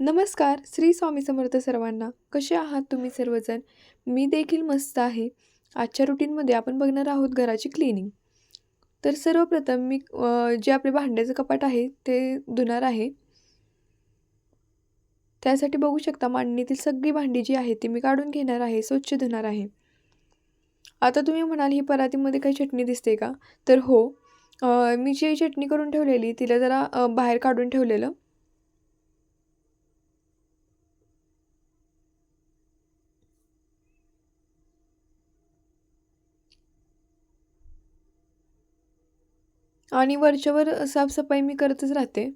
नमस्कार श्री स्वामी समर्थ सर्वांना. कसे आहात तुम्ही सर्वजण? मी देखील मस्त आहे. आजच्या रुटीनमध्ये आपण बघणार आहोत घराची क्लिनिंग तर सर्वप्रथम मी जे आपले भांड्याचं कपाट आहे ते धुणार आहे. त्यासाठी बघू शकता मांडणीतील सगळी भांडी जी आहे ती मी काढून घेणार आहे स्वच्छ धुणार आहे. आता तुम्ही म्हणाल ही परातीमध्ये काही चटणी दिसते का? तर हो मी जी चटणी करून ठेवलेली तिला जरा बाहेर काढून ठेवलेलं. आणि वरच्यावर साफसफाई मी करतच राहते.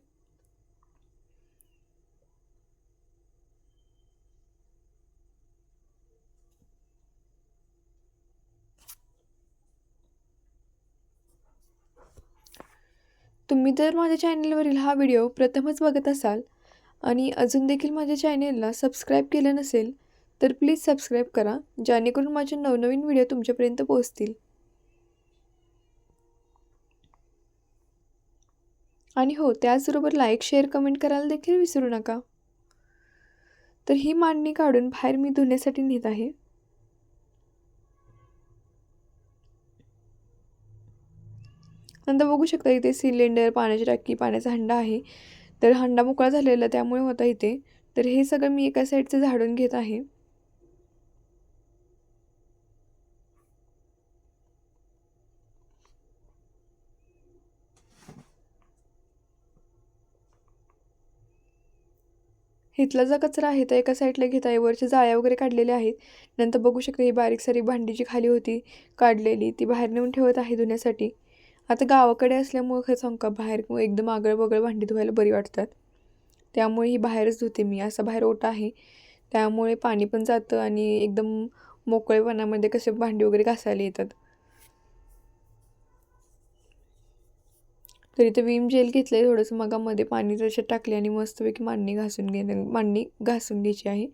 तुम्ही जर माझ्या चॅनलवरील हा व्हिडिओ प्रथमच बघत असाल आणि अजून देखील माझ्या चॅनेलला सबस्क्राईब केलं नसेल तर प्लीज सबस्क्राईब करा जेणेकरून माझे नवनवीन व्हिडिओ तुमच्यापर्यंत पोहोचतील. आणि हो त्याचबरोबर लाईक शेअर कमेंट करायला देखील विसरू नका. तर ही मांडणी काढून बाहेर मी धुण्यासाठी नेत आहे. नंतर बघू शकता इथे सिलेंडर पाण्याची टाकी पाण्याचा हंडा आहे. तर हंडा मोकळा झालेला त्यामुळे होता इथे. तर हे सगळं मी एका साईडचं झाडून घेत आहे. इथला जो कचरा आहे तो एका साईडला घेत आहे. वरच्या जाळ्या वगैरे काढलेल्या आहेत. नंतर बघू शकता ही बारीक सारी भांडी जी खाली होती काढलेली ती बाहेर नेऊन ठेवत आहे धुण्यासाठी. आता गावाकडे असल्यामुळे खरं सांग का बाहेर एकदम आगळ बगळ भांडी धुवायला बरी वाटतात. त्यामुळे ही बाहेरच धुते मी. असा बाहेर ओटा आहे. त्यामुळे पाणी पण जातं आणि एकदम मोकळेपणामध्ये कसे भांडी वगैरे घासायला येतात. तर इथे विम जेल घेतलं आहे थोडंसं मगामध्ये पाणी त्याच्यात टाकले आणि मस्तपैकी मांडणी घासून घेणे मांडणी घासून घ्यायची आहे.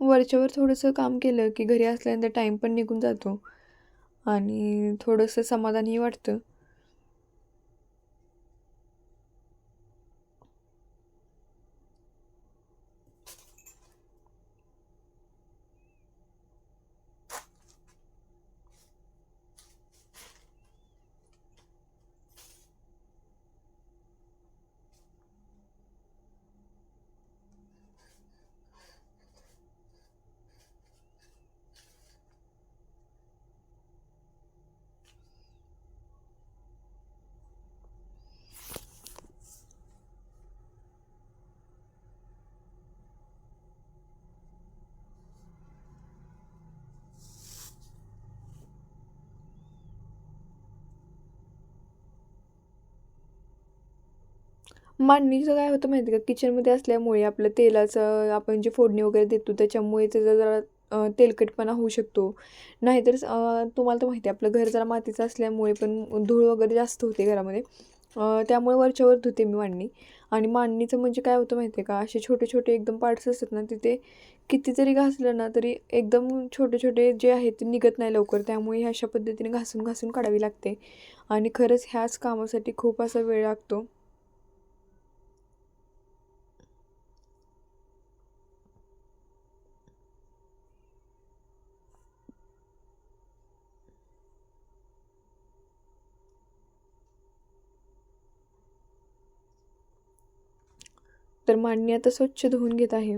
वरच्यावर थोडंसं काम केलं की घरी असल्यानंतर टाईम पण निघून जातो. आणि थोडंसं समाधानही वाटतं. मांडणीचं काय होतं माहिती का? किचनमध्ये असल्यामुळे आपलं तेलाचं आपण जे फोडणी वगैरे देतो त्याच्यामुळे त्याचा जरा तेलकटपणा होऊ शकतो. नाहीतर तुम्हाला तर माहिती आहे आपलं घर जरा मातीचं असल्यामुळे पण धूळ वगैरे जास्त होते घरामध्ये. त्यामुळे वरच्यावर धुते मी मांडणी. आणि मांडणीचं म्हणजे काय होतं माहिती आहे का? असे छोटे छोटे एकदम पार्ट्स असतात ना तिथे किती जरी घासलं ना तरी एकदम छोटे छोटे जे आहेत ते निघत नाही लवकर. त्यामुळे ह्या अशा पद्धतीने घासून घासून काढावी लागते. आणि खरंच ह्याच कामासाठी खूप असा वेळ लागतो. तर मांडणी आता स्वच्छ धुवून घेत आहे.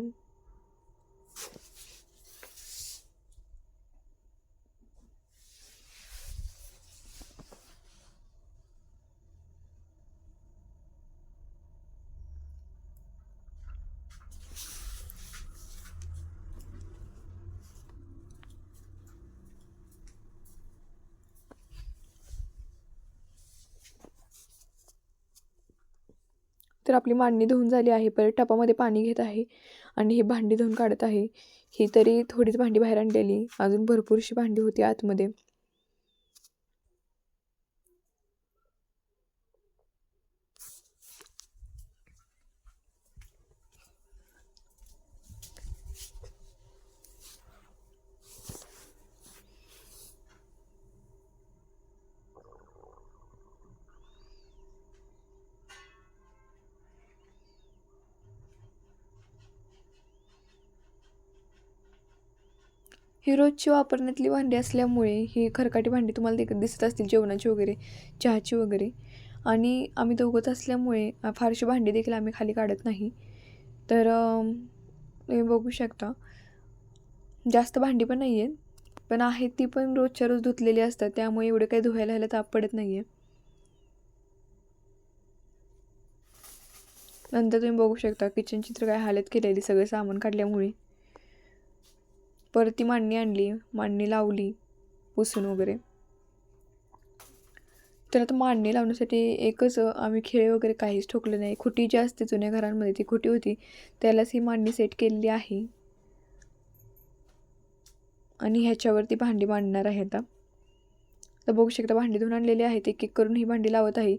तर आपली मांडणी धुवून झाली आहे. परत टपामध्ये पाणी घेत आहे आणि हे भांडी धुवून काढत आहे. ही तरी थोडीच भांडी बाहेर आणलेली. अजून भरपूरशी भांडी होती आतमध्ये. ही रोजची वापरण्यातली भांडी असल्यामुळे ही खरकाटी भांडी तुम्हाला देखील दिसत असतील जेवणाची वगैरे चहाची वगैरे. आणि आम्ही दोघंच असल्यामुळे फारशी भांडी देखील आम्ही खाली काढत नाही. तर तुम्ही बघू शकता. जास्त भांडी पण नाही आहेत पण आहेत ती पण रोजच्या रोज धुतलेली असतात त्यामुळे एवढं काही धुवायला ह्याला ताप पडत नाही आहे नंतर तुम्ही बघू शकता किचन चित्र काय हालत केलेली सगळं सामान काढल्यामुळे. परत ती मांडणी आणली मांडणी लावली पुसून वगैरे. तर आता मांडणी लावण्यासाठी एकच आम्ही खेळ वगैरे काहीच ठोकलं नाही. खुटी जी असते जुन्या घरांमध्ये ती खुटी होती. त्यालाच ही मांडणी सेट केलेली आहे. आणि ह्याच्यावरती भांडी मांडणार आहे आता. तर बघू शकता भांडी धुवून आणलेली आहेत एक एक करून ही भांडी लावत आहे.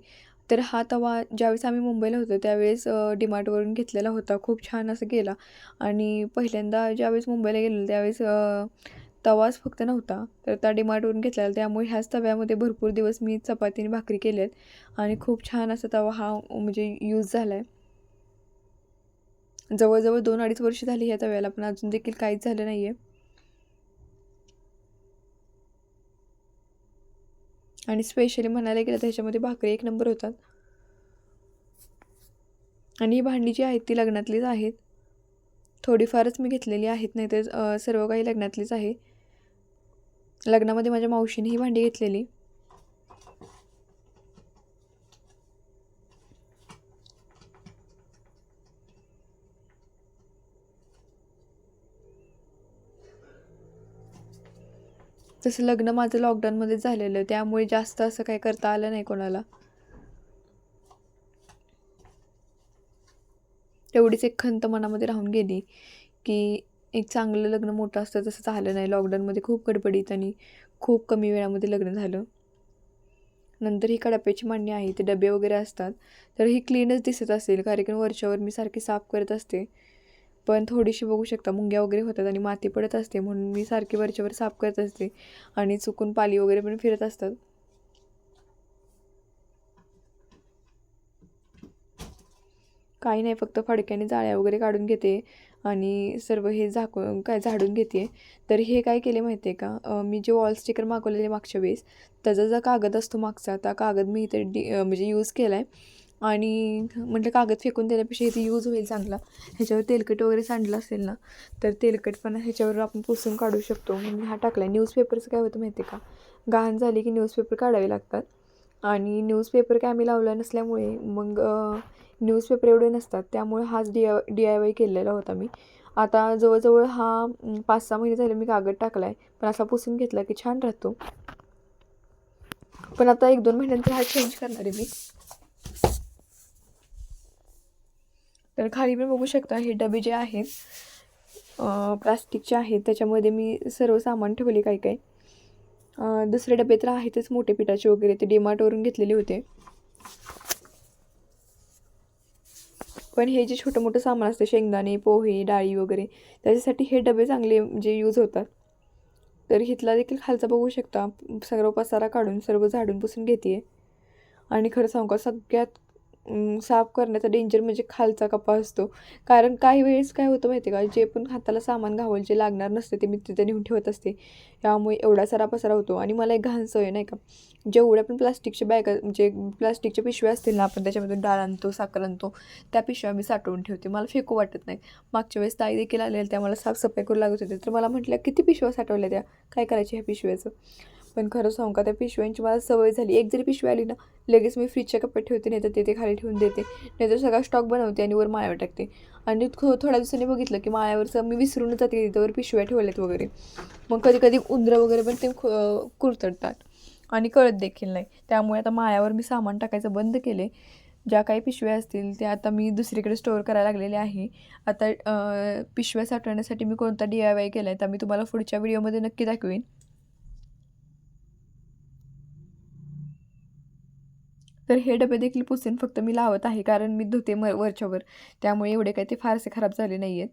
तर हा तवा ज्यावेळेस आम्ही मुंबईला होतो त्यावेळेस डिमार्टवरून घेतलेला होता. खूप छान असं गेला. आणि पहिल्यांदा ज्यावेळेस मुंबईला गेलेलो त्यावेळेस तवाच फक्त नव्हता. तर त्या डिमार्टवरून घेतलेला त्यामुळे ह्याच तव्यामध्ये भरपूर दिवस मी चपाती आणि भाकरी केल्यात आणि खूप छान असा तवा हा म्हणजे यूज झाला आहे जवळजवळ दोन अडीच वर्ष झाली ह्या तव्याला पण अजून देखील काहीच झालं नाही आहे आणि स्पेशली म्हणायला गेलं तर ह्याच्यामध्ये भाकरी एक नंबर होतात. आणि ही भांडी जी आहेत ती लग्नातलीच आहेत. थोडीफारच मी घेतलेली आहेत नाही तर सर्व काही लग्नातलीच आहे. लग्नामध्ये माझ्या मावशीने ही भांडी घेतलेली. तसं लग्न माझं लॉकडाऊनमध्ये झालेलं. त्यामुळे जास्त असं काही करता आलं नाही कोणाला. तेवढीच एक खंत मनामध्ये राहून गेली की एक चांगलं लग्न मोठं असतं तसं झालं नाही. लॉकडाऊनमध्ये खूप गडबडीत आणि खूप कमी वेळामध्ये लग्न झालं. नंतर ही कडाप्याची मांडणी आहे. ते डबे वगैरे असतात. तर ही क्लीनच दिसत असेल. कारण वर्षावर वरच्यावर मी सारखी साफ करत असते. पण थोडीशी बघू शकता मुंग्या वगैरे होतात आणि माती पडत असते म्हणून मी सारखी वरच्यावर साफ करत असते आणि चुकून पाली वगैरे पण फिरत असतात. काही नाही फक्त फडक्याने जाळ्या वगैरे काढून घेते आणि सर्व हे झाकून काय झाडून घेते. तर हे काय केले माहिती आहे का मी जे वॉल स्टिकर मागवलेले मागच्या वेळेस त्याचा जो कागद असतो मागचा त्या कागद मी इथे डी म्हणजे यूज केला आहे आणि म्हटलं कागद फेकून देण्यापेक्षा इथे यूज होईल चांगला. ह्याच्यावर तेलकट वगैरे सांडलं असेल ना तर तेलकटपणा ह्याच्यावर आपण पुसून काढू शकतो. म्हणून हा टाकला आहे न्यूजपेपरचं काय होतं माहिती आहे का? घाण झाली की न्यूजपेपर काढावे लागतात. आणि न्यूजपेपर काय आम्ही लावला नसल्यामुळे मग न्यूजपेपर एवढे नसतात. त्यामुळे हाच D I D I Y केलेला होता मी. आता जवळजवळ हा पाच सहा महिने झाले मी कागद टाकला आहे पण असा पुसून घेतला की छान राहतो. पण आता एक दोन महिन्यानंतर हा चेंज करणार आहे मी. तर खाली पण बघू शकता हे डबे जे आहेत प्लास्टिकचे आहेत. त्याच्यामध्ये मी सर्व सामान ठेवले काही काही. दुसरे डबे तर आहेतच मोठे पिठाचे वगैरे. ते डीमार्टवरून घेतलेले होते. पण हे जे छोटं मोठं सामान असतं शेंगदाणे पोहे डाळी वगैरे त्याच्यासाठी हे डबे चांगले म्हणजे यूज होतात. तर हिथला देखील खालचा बघू शकता. सर्व पसारा काढून सर्व झाडून पुसून घेते आणि खरं सांगू का सगळ्यात साफ करण्याचा डेंजर म्हणजे खालचा कप्पा असतो. कारण काही वेळेस काय होतं माहिती आहे का? जे पण हाताला सामान घावल जे लागणार नसते ते मी तिथे नेऊन ठेवत असते. त्यामुळे एवढा सारा पसारा होतो. आणि मला एक घाण सवय नाही का? जेवढ्या पण प्लास्टिकच्या बॅग म्हणजे प्लास्टिकच्या पिशव्या असतील ना आपण त्याच्यामधून डाळ आणतो साखर आणतो त्या पिशव्या मी साठवून ठेवते. मला फेकू वाटत नाही. मागच्या वेळेस ताई देखील आलेल्या त्या मला साफसफाई करू लागत होते. तर मला म्हटलं किती पिशव्या साठवल्या त्या? काय करायची ह्या पिशव्याचं? पण खरं सांगू का त्या पिशव्यांची मला सवय झाली. एक जरी पिशवी आली ना लगेच मी फ्रीजच्या कप्प्यात ठेवते नाही तर ते ते खाली ठेवून देते. नाही तर सगळा स्टॉक बनवते आणि वर माळ्यावर टाकते. आणि थो थोड्या दिवसांनी बघितलं की माळ्यावरचं मी विसरूनच जाते तिथंवर पिशव्या ठेवल्यात वगैरे. मग कधी कधी उंदरं वगैरे पण ते कुरतडतात. आणि कळत देखील नाही. त्यामुळे आता माळ्यावर मी सामान टाकायचं बंद केले. ज्या काही पिशव्या असतील त्या आता मी दुसरीकडे स्टोअर करायला लागलेले आहे. आता पिशव्या साठवण्यासाठी मी कोणता डी आय वाय केला आहे तर मी तुम्हाला पुढच्या व्हिडिओमध्ये नक्की दाखवेन. तर हे डबे देखील पुसून फक्त मी लावत आहे कारण मी धुते म वरच्यावर. त्यामुळे एवढे काही ते फारसे खराब झाले नाही आहेत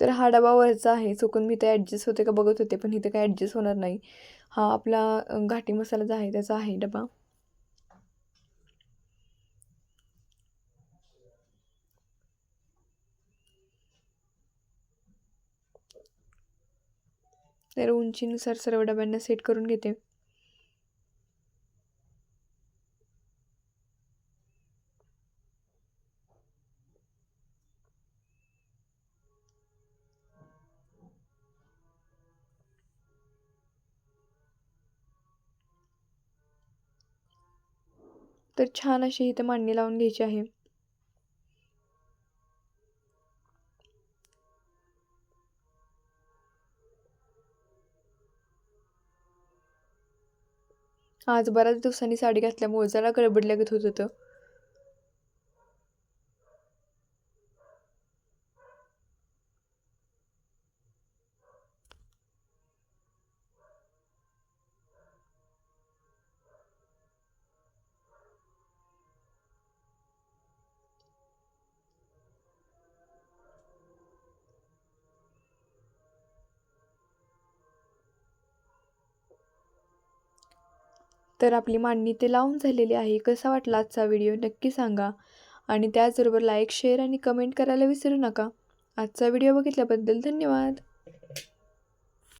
तर हा डबा वरचा आहे. चुकून मी ते ॲडजस्ट होते का बघत होते पण इथे काही ॲडजस्ट होणार नाही. हा आपला घाटी मसाला जो आहे त्याचा आहे डबा. तर उंचीनुसार सर्व डब्यांना सेट करून घेते. तर छान अशी इथं मांडणी लावून घ्यायची आहे. आज बऱ्याच दिवसांनी साडी घातल्यामुळे जरा गडबड लागत होत होतं. तर आपली मांडणी ते लावून झालेली आहे. कसा वाटला आजचा व्हिडिओ नक्की सांगा. आणि त्याचबरोबर लाईक शेअर आणि कमेंट करायला विसरू नका. आजचा व्हिडिओ बघितल्याबद्दल धन्यवाद.